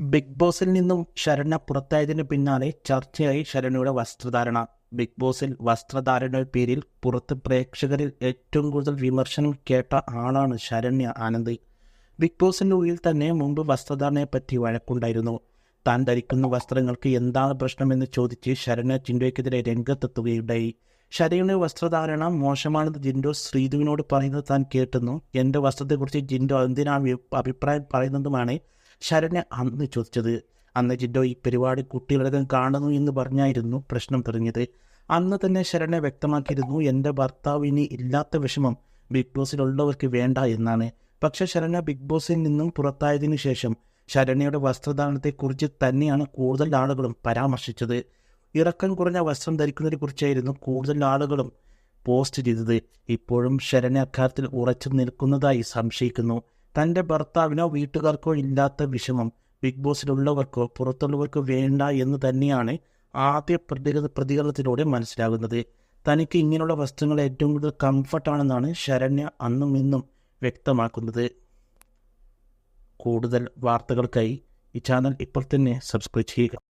Big ബോസിൽ നിന്നും ശരണ പുറത്തായതിന് പിന്നാലെ ചർച്ചയായി ശരണയുടെ വസ്ത്രധാരണ. ബിഗ് ബോസിൽ വസ്ത്രധാരണ പേരിൽ പുറത്ത് പ്രേക്ഷകരിൽ ഏറ്റവും കൂടുതൽ വിമർശനം കേട്ട ആളാണ് ശരണ്യ ആനന്ദ്. ബിഗ് ബോസിന്റെ ഉള്ളിൽ തന്നെ മുമ്പ് വസ്ത്രധാരണയെപ്പറ്റി വഴക്കുണ്ടായിരുന്നു. താൻ ധരിക്കുന്ന വസ്ത്രങ്ങൾക്ക് എന്താണ് പ്രശ്നമെന്ന് ചോദിച്ച് ശരണ്യ ചിൻഡോയ്ക്കെതിരെ രംഗത്തെത്തുകയുണ്ടായി. ശരണ്യ വസ്ത്രധാരണ മോശമാണെന്ന് ജിൻഡോ ശ്രീധുവിനോട് പറയുന്നത് താൻ കേട്ടുന്നു എന്റെ വസ്ത്രത്തെക്കുറിച്ച് ജിൻഡോ എന്തിനാണ് അഭിപ്രായം പറയുന്നതുമാണ് ശരണ്യ അന്ന് ചോദിച്ചത് അന്ന് ജിൻഡോ ഈ പരിപാടി കുട്ടികളടക്കം കാണുന്നു എന്ന് പറഞ്ഞായിരുന്നു പ്രശ്നം തെളിഞ്ഞത്. അന്ന് തന്നെ ശരണ്യ വ്യക്തമാക്കിയിരുന്നു എന്റെ ഭർത്താവ് ഇനി ഇല്ലാത്ത വിഷമം ബിഗ് ബോസിലുള്ളവർക്ക് വേണ്ട എന്നാണ്. പക്ഷേ ശരണ ബിഗ് ബോസിൽ നിന്നും പുറത്തായതിനു ശേഷം ശരണ്യയുടെ വസ്ത്രധാരണത്തെക്കുറിച്ച് തന്നെയാണ് കൂടുതൽ ആളുകളും പരാമർശിച്ചത്. ഇറക്കം കുറഞ്ഞ വസ്ത്രം ധരിക്കുന്നതിനെ കുറിച്ചായിരുന്നു കൂടുതൽ ആളുകളും പോസ്റ്റ് ചെയ്തത്. ഇപ്പോഴും ശരണ അക്കാര്യത്തിൽ ഉറച്ചു നിൽക്കുന്നതായി സംശയിക്കുന്നു. തന്റെ ഭർത്താവിനോ വീട്ടുകാർക്കോ ഇല്ലാത്ത വിഷമം ബിഗ് ബോസിലുള്ളവർക്കോ പുറത്തുള്ളവർക്കോ വേണ്ട എന്ന് തന്നെയാണ് ആദ്യ പ്രതിക പ്രതികരണത്തിലൂടെ മനസ്സിലാകുന്നത്. തനിക്ക് ഇങ്ങനെയുള്ള വസ്ത്രങ്ങൾ ഏറ്റവും കൂടുതൽ കംഫർട്ടാണെന്നാണ് ശരണ്യ അന്നും ഇന്നും വ്യക്തമാക്കുന്നത്. കൂടുതൽ വാർത്തകൾക്കായി ഈ ചാനൽ ഇപ്പോൾ തന്നെ സബ്സ്ക്രൈബ് ചെയ്യുക.